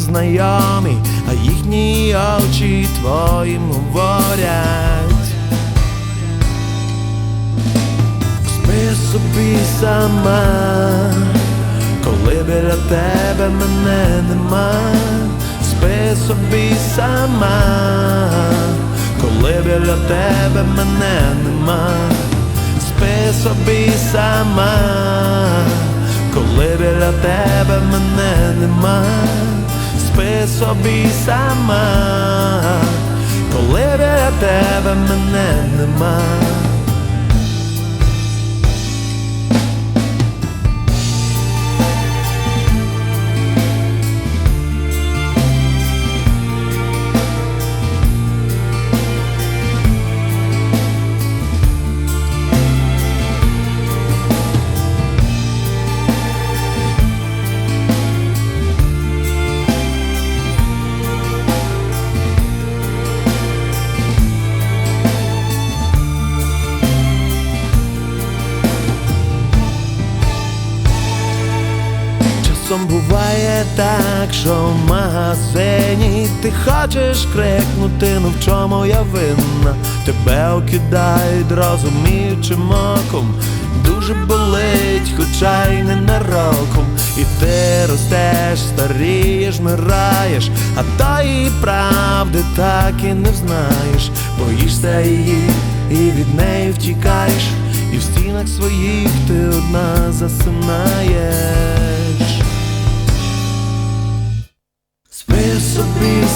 знайомі, а їхні очі твоїм говорять. Спи собі сама, коли біля тебе мене нема, спи собі сама, коли біля тебе мене нема, спи собі сама, коли біля тебе собі сама, коли тебе мене нема. Часом буває так, що в магазині ти хочеш крикнути, ну в чому я винна, тебе окидають розуміючим оком, дуже болить, хоча й не нароком, і ти ростеш, старієш, мираєш, а тої правди так і не знаєш, боїшся її і від неї втікаєш, і в стінах своїх ти одна засинаєш.